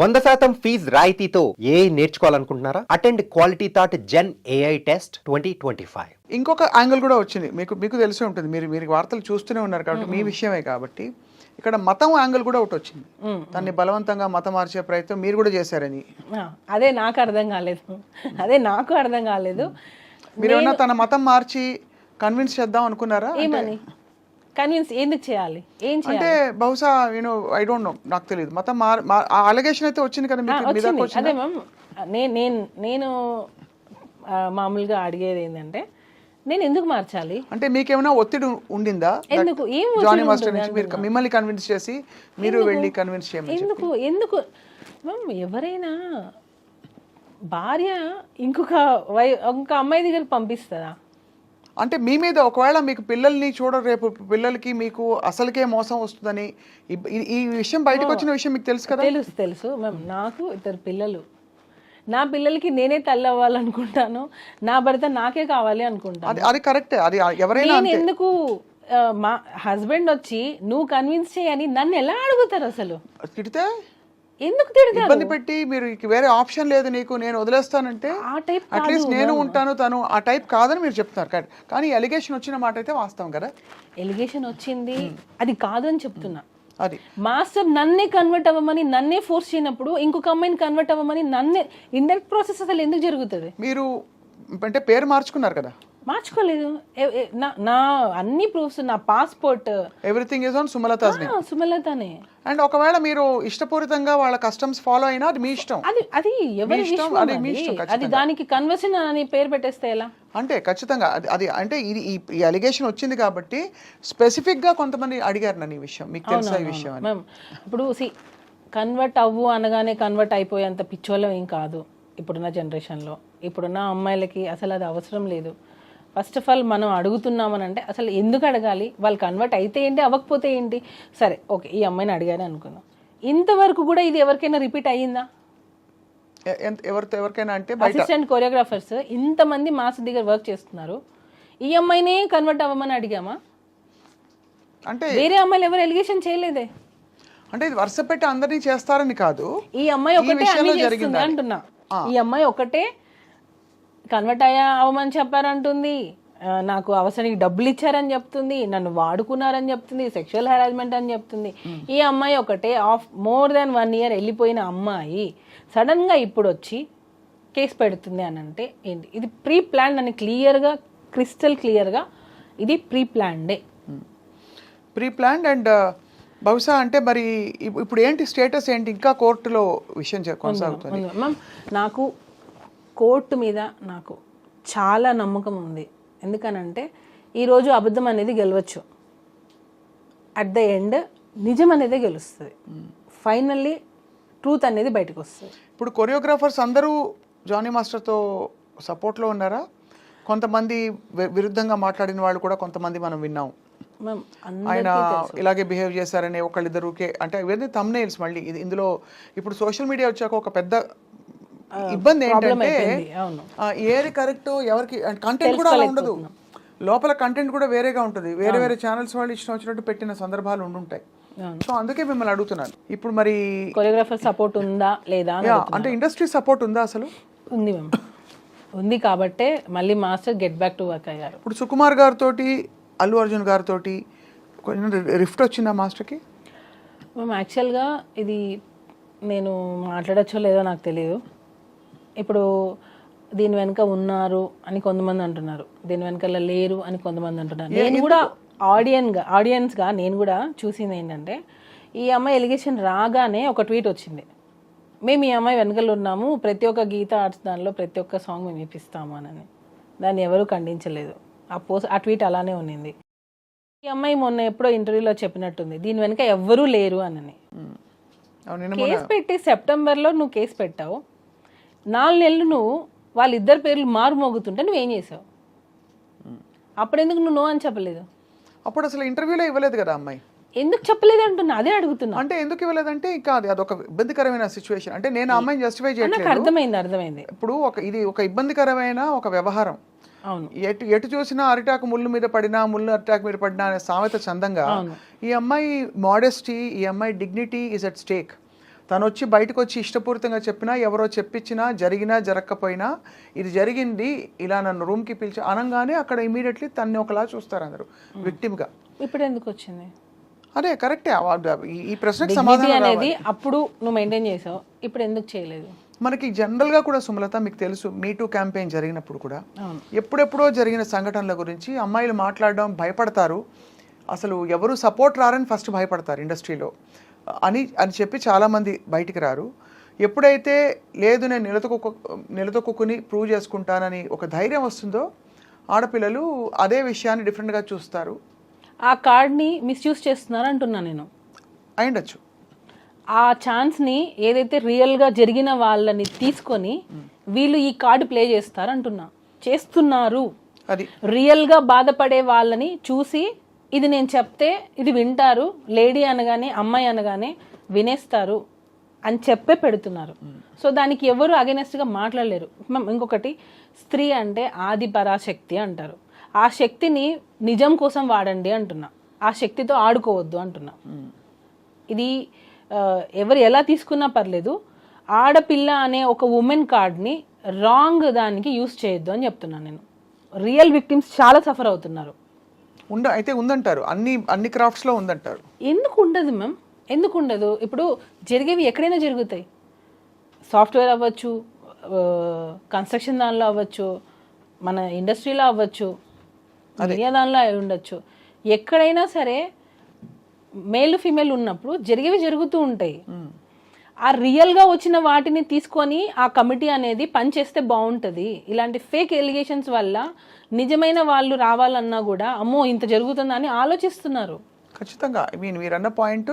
వంద శాతం ఫీజ్ రాయితీతో ఏ నేర్చుకోవాలనుకుంటున్నారా? Attend quality thought gen AI test twenty twenty five. ఇంకొక యాంగిల్ కూడా వచ్చింది. మీకు మీకు తెలిసే ఉంటుంది. మీరు మీరు వార్తలు చూస్తూనే ఉన్నారు కాబట్టి మీ విషయమే కాబట్టి. ఇక్కడ మతం యాంగిల్ కూడా ఒకటి వచ్చింది. దాన్ని బలవంతంగా మతం మార్చే ప్రయత్నం మీరు కూడా చేశారని. అదే నాకు అర్థం కాలేదు. అదే నాకు అర్థం కాలేదు. మీరు ఏమన్నా తన మతం మార్చి కన్విన్స్ చేద్దాం అనుకున్నారా? ఏమని? కన్విన్స్ ఎందుకు చేయాలి? ఏం చేయాలి? అంటే బహుశా నేను ఐ డోంట్ నో నాకు తెలియదు మతం మార్ మా- ఆ అలిగేషన్ అయితే వచ్చింది కదా అదే మ్యామ్ నేను నేను మామూలుగా అడిగేది ఏంటంటే నేను ఎందుకు మార్చాలి? అంటే మీకేమైనా ఒత్తిడి ఉండిందా? ఎందుకు? ఏం జానీ మాస్టర్ నుంచి మీరు మిమ్మల్ని కన్విన్స్ చేసి మీరు వెళ్ళి కన్విన్స్ చేయమని ఎందుకు? ఎందుకు? మ్యామ్ ఎవరైనా భార్య ఇంకొక వై ఇంకొక అమ్మాయి దగ్గర పంపిస్తుందా అంటే మీ మీద ఒకవేళ మీకు పిల్లల్ని చూడ రేపు పిల్లలకి మీకు అసలుకే మోసం వస్తుందని ఈ- విషయం బయటకు వచ్చిన విషయం మీకు తెలుసు కదా? తెలుసు తెలుసు. మ్యామ్ నాకు ఇద్దరు పిల్లలు. నా పిల్లలకి నేనే తల్లి అవ్వాలనుకుంటాను. నా భర్త నాకే కావాలి అనుకుంటాను. అది అది కరెక్టే అది ఎవరైనా ఎందుకు మా హస్బెండ్ వచ్చి నువ్వు కన్విన్స్ చేయని నన్ను ఎలా అడుగుతారు అసలు? తిడితే? ఎందుకు తిడతారు? ఇబ్బంది పెట్టి మీరు వేరే ఆప్షన్ లేదు నీకు నేను వదిలేస్తానంటే ఆ టైప్ అట్లీస్ట్ నేను ఉంటాను తను ఆ టైప్ కాదని మీరు చెప్తున్నారు. కానీ కానీ ఎలిగేషన్ వచ్చిన మాట అయితే వాస్తవం కదా? ఎలిగేషన్ వచ్చింది అది కాదని చెప్తున్నా. అది. మాస్టర్ నన్నే కన్వర్ట్ అవ్వమని నన్నే ఫోర్స్ చేయనప్పుడు ఇంకొక అమ్మాయిని కన్వర్ట్ అవ్వమని నన్నే ఇండైరెక్ట్ ప్రాసెస్ అసలు ఎందుకు జరుగుతుంది? మీరు అంటే పేరు మార్చుకున్నారు కదా? మార్చుకోలేదు. నా నా అన్ని ప్రూఫ్స్ నా passport. Everything is on Sumalatha's name సుమలతనే and ఒకవేళ మీరు ఇష్టపూరితంగా వాళ్ళ కస్టమ్స్ ఫాలో అయినా అది మీ ఇష్టం. అది అది ఎవరి ఇష్టం, అది దానికి కన్వర్షన్ అని పేరు పెట్టేస్తే ఎలా? అంటే ఖచ్చితంగా అది అది అంటే ఇది ఈ- అలిగేషన్ వచ్చింది కాబట్టి స్పెసిఫిక్గా కొంతమంది అడిగారు నన్ను ఈ విషయం. మీకు తెలుసా ఈ విషయం మ్యామ్ ఇప్పుడు సి కన్వర్ట్ అవ్వు అనగానే కన్వర్ట్ అయిపోయేంత పిచ్చోళ్ళం ఏం కాదు. ఇప్పుడున్న జనరేషన్లో ఇప్పుడున్న అమ్మాయిలకి అసలు అది అవసరం లేదు. ఫస్ట్ ఆఫ్ ఆల్ మనం అడుగుతున్నామని అంటే అసలు ఎందుకు అడగాలి? వాళ్ళు కన్వర్ట్ అయితే ఏంటి అవ్వకపోతే ఏంటి? సరే ఓకే ఈ అమ్మాయిని అడిగానే అనుకుందాం. ఇంతవరకు కూడా ఇది ఎవరికైనా రిపీట్ అయ్యిందా? ఎవరితో ఎవరికైనా అంటే అసిస్టెంట్ కొరియోగ్రాఫర్స్ ఇంతమంది మాస్ దగ్గర వర్క్ చేస్తున్నారు. ఈ అమ్మాయినే కన్వర్ట్ అవ్వమని అడిగామా? అంటే వేరే అమ్మాయిలు ఎవరు ఎలిగేషన్ చేయలేదే. అంటే ఇది వరుస పెట్టి అందరినీ చేస్తారని కాదు. ఈ అమ్మాయి ఒకటే? అంటున్నా. ఈ అమ్మాయి ఒకటే కన్వర్ట్ అయ్యా అవ్వమని చెప్పారంటుంది. నాకు అవసరానికి డబ్బులు ఇచ్చారని చెప్తుంది. నన్ను వాడుకున్నారని చెప్తుంది. సెక్షువల్ హెరాస్మెంట్ అని చెప్తుంది. ఈ అమ్మాయి ఒకటే of more than one year వెళ్ళిపోయిన అమ్మాయి సడన్గా ఇప్పుడు వచ్చి కేసు పెడుతుంది అని అంటే ఏంటి? ఇది ప్రీ ప్లాన్ అని క్లియర్గా క్రిస్టల్ క్లియర్గా ఇది ప్రీ ప్లాన్డే ప్రీ ప్లాన్డ్ అండ్ బహుశా అంటే మరి ఇప్- ఇప్పుడు ఏంటి స్టేటస్ ఏంటి? ఇంకా కోర్టులో విషయం కొనసాగుతుంది. మ్యామ్ నాకు కోర్టు మీద నాకు చాలా నమ్మకం ఉంది. ఎందుకనంటే ఈరోజు అబద్ధం అనేది గెలవచ్చు. అట్ ద ఎండ్ నిజం అనేది గెలుస్తుంది. ఫైనల్లీ ట్రూత్ అనేది బయటకు వస్తుంది. ఇప్పుడు కొరియోగ్రాఫర్స్ అందరూ జానీ మాస్టర్తో సపోర్ట్లో ఉన్నారా? కొంతమంది విరుద్ధంగా మాట్లాడిన వాళ్ళు కూడా కొంతమంది మనం విన్నాం. ఆయన ఇలాగే బిహేవ్ చేశారని ఒకళ్ళిద్దరుకే అంటే ఇవన్నీ తమ్నేల్స్ మళ్ళీ. ఇది ఇందులో ఇప్పుడు సోషల్ మీడియా వచ్చాక ఒక పెద్ద ఇబ్బంది ఏంటంటే ఏది కరెక్ట్ ఎవరికి కంటెంట్ కూడా అలా ఉండదు. లోపల కంటెంట్ కూడా వేరేగా ఉంటుంది. వేరే వేరే ఛానల్స్ వాళ్ళు ఇష్టం వచ్చినట్టు పెట్టిన సందర్భాలు ఉండుంటాయి. సో అందుకే మిమ్మల్ని అడుగుతున్నాను. ఇప్పుడు మరి కొరియోగ్రాఫర్ సపోర్ట్ ఉందా లేదా అంటే ఇండస్ట్రీ సపోర్ట్ ఉందా అసలు? ఉంది మ్యామ్. ఉంది కాబట్టే మళ్ళీ master get back to work అయ్యారు. ఇప్పుడు సుకుమార్ గారితో అల్లు అర్జున్ గారితో కొంచెం రిఫ్ట్ వచ్చిందా మాస్టర్కి? మ్యామ్ యాక్చువల్గా ఇది నేను మాట్లాడచ్చో లేదో నాకు తెలియదు ఇప్పుడు దీని వెనుక ఉన్నారు అని కొంతమంది అంటున్నారు. దీని వెనకాల లేరు అని కొంతమంది అంటున్నారు. నేను కూడా ఆడియన్గా ఆడియన్స్గా నేను కూడా చూసింది ఏంటంటే ఈ అమ్మాయి ఎలిగేషన్ రాగానే ఒక ట్వీట్ వచ్చింది. మేము ఈ అమ్మాయి వెనకాల ఉన్నాము ప్రతి ఒక్క గీత ఆర్ట్స్ దానిలో ప్రతి ఒక్క సాంగ్ మేము ఇప్పిస్తాము అని దాన్ని ఎవరు ఖండించలేదు. ఆ పోస్ట్ ఆ ట్వీట్ అలానే ఉన్నింది. ఈ అమ్మాయి మొన్న ఎప్పుడో ఇంటర్వ్యూలో చెప్పినట్టుంది దీని వెనుక ఎవ్వరూ లేరు అని కేసు పెట్టి సెప్టెంబర్లో నువ్వు కేసు పెట్టావు. నాలుగు నెలలు నువ్వు వాళ్ళిద్దరు పేర్లు మారు మోగుతుంటే నువ్వేం చేసావు? అప్పుడెందుకు నువ్వు నో అని చెప్పలేదు? అప్పుడు అసలు ఇంటర్వ్యూలో ఇవ్వలేదు కదా అమ్మాయి. ఎందుకు చెప్పలేదు అంటున్నా? అదే అడుగుతున్నా. అంటే ఎందుకు ఇవ్వలేదంటే ఇంకా అది అదొక ఇబ్బందికరమైన సిచ్యువేషన్ అంటే నేను అమ్మాయిని జస్టిఫై నాకు చేయట్లేదు. అర్థమైంది అర్థమైంది. ఇప్పుడు ఒక ఇది ఒక ఇబ్బందికరమైన ఒక వ్యవహారం. అవును. ఎటు ఎటు చూసినా అరిటాకు ముళ్ళు మీద పడినా ముళ్ళు అరిటాకు మీద పడినా అనే సామెత చందంగా ఈ అమ్మాయి మోడెస్టీ ఈ అమ్మాయి డిగ్నిటీ ఇస్ అట్ స్టేక్ తను వచ్చి బయటకు వచ్చి ఇష్టపూరితంగా చెప్పినా ఎవరో చెప్పించినా జరిగినా జరగకపోయినా ఇది జరిగింది ఇలా నన్ను రూమ్కి పిలిచి అనగానే అక్కడ ఇమీడియట్లీ తన్ని ఒకలా చూస్తారు అందరూ విక్టిమ్గా. ఇప్పుడు ఎందుకు వచ్చింది అదే కరెక్టే ఈ- ప్రశ్నకు సమాధానం అనేది. అప్పుడు నువ్వు మెయింటైన్ చేసావు ఇప్పుడు ఎందుకు చేయలేదు? మనకి జనరల్గా కూడా సుమలత మీకు తెలుసు మీ టూ క్యాంపెయిన్ జరిగినప్పుడు కూడా. ఎప్పుడెప్పుడో జరిగిన సంఘటనల గురించి అమ్మాయిలు మాట్లాడడం భయపడతారు. అసలు ఎవరు సపోర్ట్ రారని ఫస్ట్ భయపడతారు ఇండస్ట్రీలో. అని అని చెప్పి చాలామంది బయటికి రారు. ఎప్పుడైతే లేదు నేను నిలదొక్కు నిలదొక్కుని ప్రూవ్ చేసుకుంటానని ఒక ధైర్యం వస్తుందో ఆడపిల్లలు అదే విషయాన్ని డిఫరెంట్గా చూస్తారు. ఆ కార్డ్ని మిస్యూజ్ చేస్తున్నారు అంటున్నా నేను. అయిండొచ్చు ఆ ఛాన్స్ని ఏదైతే రియల్గా జరిగిన వాళ్ళని తీసుకొని వీళ్ళు ఈ కార్డు ప్లే చేస్తారు అంటున్నా. చేస్తున్నారు. అది. రియల్గా బాధపడే వాళ్ళని చూసి ఇది నేను చెప్తే ఇది వింటారు లేడీ అనగానే అమ్మాయి అనగానే వినేస్తారు అని చెప్పే పెడుతున్నారు. సో దానికి ఎవరు అగెనెస్ట్గా మాట్లాడలేరు. ఇంకొకటి స్త్రీ అంటే ఆది పరాశక్తి అంటారు. ఆ శక్తిని నిజం కోసం వాడండి అంటున్నా. ఆ శక్తితో ఆడుకోవద్దు అంటున్నా. ఇది ఎవరు ఎలా తీసుకున్నా పర్లేదు. ఆడపిల్ల అనే ఒక ఉమెన్ కార్డ్ని రాంగ్ దానికి యూస్ చేయొద్దు అని చెప్తున్నాను నేను. రియల్ విక్టిమ్స్ చాలా సఫర్ అవుతున్నారు. ఉండ అయితే ఉందంటారు. అన్ని అన్ని క్రాఫ్ట్స్లో ఉందంటారు. ఎందుకు ఉండదు మ్యామ్? ఎందుకు ఉండదు? ఇప్పుడు జరిగేవి ఎక్కడైనా జరుగుతాయి. సాఫ్ట్వేర్ అవ్వచ్చు కన్స్ట్రక్షన్ దానిలో అవ్వచ్చు మన ఇండస్ట్రీలో అవ్వచ్చు మీడియా దానిలో అయి ఉండొచ్చు. ఎక్కడైనా సరే మేల్ ఫీమేల్ ఉన్నప్పుడు జరిగేవి జరుగుతూ ఉంటాయి. ఆ రియల్గా వచ్చిన వాటిని తీసుకొని ఆ కమిటీ అనేది పనిచేస్తే బాగుంటుంది. ఇలాంటి ఫేక్ ఎలిగేషన్స్ వల్ల నిజమైన వాళ్ళు రావాలన్నా కూడా అమ్మో ఇంత జరుగుతుందా అని ఆలోచిస్తున్నారు. ఖచ్చితంగా. ఐ మీన్ మీరు అన్న పాయింట్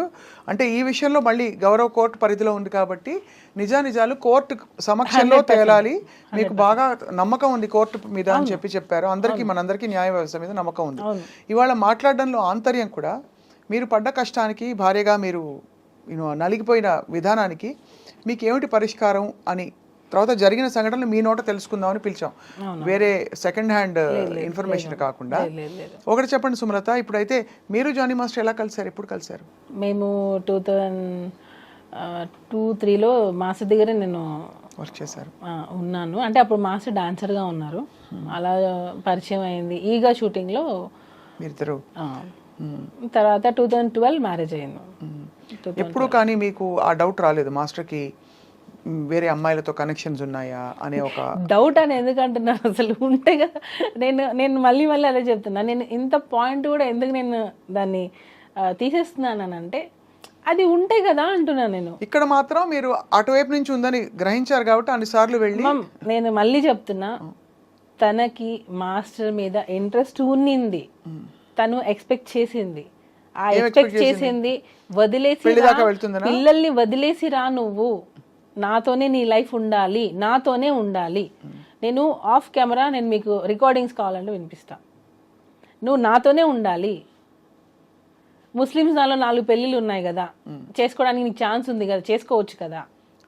అంటే ఈ విషయంలో మళ్ళీ గౌరవ కోర్టు పరిధిలో ఉంది కాబట్టి నిజానిజాలు కోర్టు సమక్షంలో తేలాలి. మీకు బాగా నమ్మకం ఉంది కోర్టు మీద అని చెప్పి చెప్పారు. అందరికీ మనందరికీ న్యాయ వ్యవస్థ మీద నమ్మకం ఉంది. ఇవాళ మాట్లాడడంలో ఆంతర్యం కూడా మీరు పడ్డ కష్టానికి భార్యగా మీరు యూనో నలిగిపోయిన విధానానికి మీకు ఏమిటి పరిష్కారం అని తర్వాత జరిగిన సంఘటనలు మీ నోట తెలుసుకుందామని పిలిచాం. వేరే సెకండ్ హ్యాండ్ ఇన్ఫర్మేషన్ కాకుండా. ఒకటి చెప్పండి సుమలత ఇప్పుడైతే మీరు జానీ మాస్టర్ ఎలా కలిసారు ఎప్పుడు కలిసారు మేము టూ థౌజండ్ టూ త్రీలో మాస్టర్ దగ్గరే నేను వర్క్ చేశారు. ఉన్నాను. అంటే అప్పుడు మాస్టర్ డాన్సర్గా ఉన్నారు. అలా పరిచయం అయింది. ఈగా షూటింగ్లో మీరిద్దరు? ఆ, తర్వాత టూ థౌజండ్ ట్వెల్వ్ మ్యారేజ్ అయింది. ఎప్పుడు కానీ మీకు ఆ డౌట్ రాలేదు? మాస్టర్కి వేరే అమ్మాయిలతో కనెక్షన్స్ ఉన్నాయా అనే ఒక డౌట్ అని ఎందుకు అంటున్నారు అసలు ఉంటే కదా. నేను నేను మళ్ళీ మళ్ళీ అదే చెప్తున్నా. నేను ఇంత పాయింట్ కూడా ఎందుకు నేను దాన్ని ఆ, తీసేస్తున్నానంటే అది ఉంటే కదా అంటున్నా నేను. ఇక్కడ మాత్రం మీరు అటువైపు నుంచి ఉందని గ్రహించారు కాబట్టి అన్నిసార్లు వెళ్ళి మమ్, నేను మళ్ళీ చెప్తున్నా. తనకి మాస్టర్ మీద ఇంట్రెస్ట్ ఉన్నింది. తను ఎక్స్పెక్ట్ చేసింది. ఆ ఎక్స్పెక్ట్ చేసింది? వదిలేసి? పిల్లల్ని వదిలేసి రా నువ్వు. నాతోనే నీ లైఫ్ ఉండాలి. నాతోనే ఉండాలి. నేను ఆఫ్ కెమెరా నేను మీకు రికార్డింగ్స్ కావాలంటే వినిపిస్తా. నువ్వు నాతోనే ఉండాలి. ముస్లిమ్స్ దానిలో నాలుగు పెళ్ళిళ్ళు ఉన్నాయి కదా. చేసుకోవడానికి నీకు ఛాన్స్ ఉంది కదా. చేసుకోవచ్చు కదా.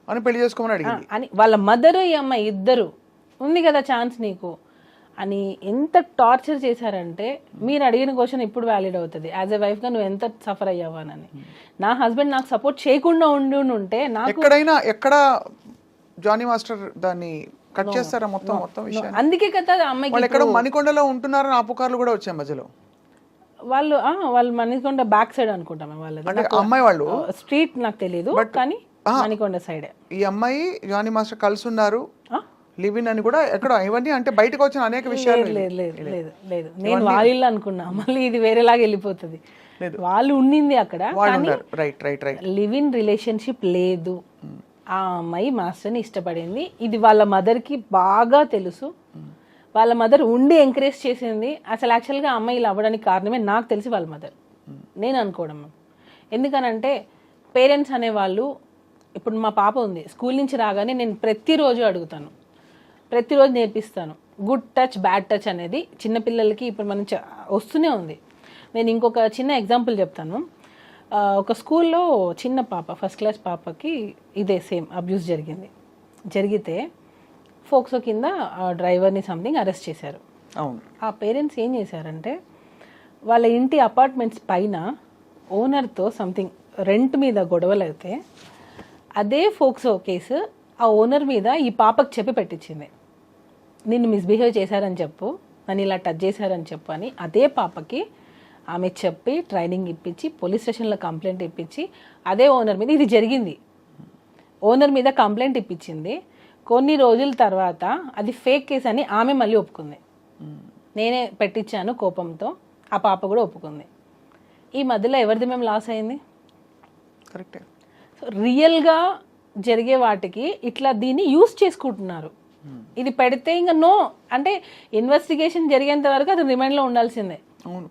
అని పెళ్ళి చేసుకోమని అని వాళ్ళ మదర్ ఈ అమ్మాయి ఇద్దరు. ఉంది కదా ఛాన్స్ నీకు. అని ఎంత టార్చర్ చేశారంటే మీరు అడిగిన క్వశ్చన్ ఇప్పుడు వ్యాలిడ్ అవుతుంది. యాజ్ ఎ వైఫ్గా నువ్వు ఎంత సఫర్ అయ్యావానని నా హస్బెండ్ నాకు సపోర్ట్ చేయకుండా ఉండి ఉంటే నాకు ఎక్కడైనా ఎక్కడ జానీ మాస్టర్ దాన్ని కట్ చేస్తారా మొత్తం మొత్తం విషయాన్ని? అందుకే కదా వాళ్ళు ఎక్కడ మణికొండలో ఉంటున్నారని ఆ పుకార్లు కూడా వచ్చాయి మధ్యలో. వాళ్ళు ఆ, వాళ్ళు మణికొండ బ్యాక్ సైడ్ అనుకుంటాం వాళ్ళది. అమ్మాయి వాళ్ళు? స్ట్రీట్ నాకు తెలియదు కానీ మణికొండ సైడే ఈ అమ్మాయి జానీ మాస్టర్ కలిసి ఉన్నారు. లివ్ ఇన్ అని కూడా ఎక్కడ ఇవన్నీ అంటే బయటకు వచ్చిన అనేక విషయాలు లేదు లేదు లేదు లేదు నేను వాళ్ళ అనుకున్నా. మళ్ళీ ఇది వేరేలాగా వెళ్ళిపోతుంది. వాళ్ళు ఉండింది అక్కడ right right right live in relationship లేదు. ఆ అమ్మాయి మాస్టర్ని ఇష్టపడింది. ఇది వాళ్ళ మదర్కి బాగా తెలుసు. వాళ్ళ మదర్ ఉండి ఎంకరేజ్ చేసింది. అసలు యాక్చువల్గా అమ్మాయి ఇలా అవ్వడానికి కారణమే నాకు తెలిసి వాళ్ళ మదర్. నేను అనుకోవడం. ఎందుకనంటే పేరెంట్స్ అనేవాళ్ళు ఇప్పుడు మా పాప ఉంది. స్కూల్ నుంచి రాగానే నేను ప్రతిరోజు అడుగుతాను. ప్రతిరోజు నేర్పిస్తాను. గుడ్ టచ్ బ్యాడ్ టచ్ అనేది చిన్నపిల్లలకి ఇప్పుడు మనం వస్తూనే ఉంది. నేను ఇంకొక చిన్న ఎగ్జాంపుల్ చెప్తాను. ఒక స్కూల్లో చిన్న పాప ఫస్ట్ క్లాస్ పాపకి ఇదే సేమ్ అబ్యూస్ జరిగింది. జరిగితే ఫోక్సో కింద ఆ డ్రైవర్ని సంథింగ్ అరెస్ట్ చేశారు. అవును. ఆ పేరెంట్స్ ఏం చేశారంటే వాళ్ళ ఇంటి అపార్ట్మెంట్స్ పైన ఓనర్తో సంథింగ్ రెంట్ మీద గొడవలు అయితే అదే ఫోక్సో కేసు ఆ ఓనర్ మీద ఈ పాపకు చెప్పి పెట్టించింది. నిన్ను మిస్బిహేవ్ చేశారని చెప్పు నన్ను ఇలా టచ్ చేశారని చెప్పు అని అదే పాపకి ఆమె చెప్పి ట్రైనింగ్ ఇప్పించి పోలీస్ స్టేషన్లో కంప్లైంట్ ఇప్పించి అదే ఓనర్ మీద ఇది జరిగింది. ఓనర్ మీద కంప్లైంట్ ఇప్పించింది. కొన్ని రోజుల తర్వాత అది ఫేక్ కేసు అని ఆమె మళ్ళీ ఒప్పుకుంది. నేనే పెట్టించాను కోపంతో ఆ పాప కూడా ఒప్పుకుంది. ఈ మధ్యలో ఎవరిది మేము లాస్ అయింది? కరెక్టే సో రియల్గా జరిగే వాటికి ఇట్లా దీన్ని యూస్ చేసుకుంటున్నారు. ఇది పెడితే ఇంకా నో అంటే ఇన్వెస్టిగేషన్ జరిగేంత వరకు అది రిమైండ్లో ఉండాల్సిందే. అవును.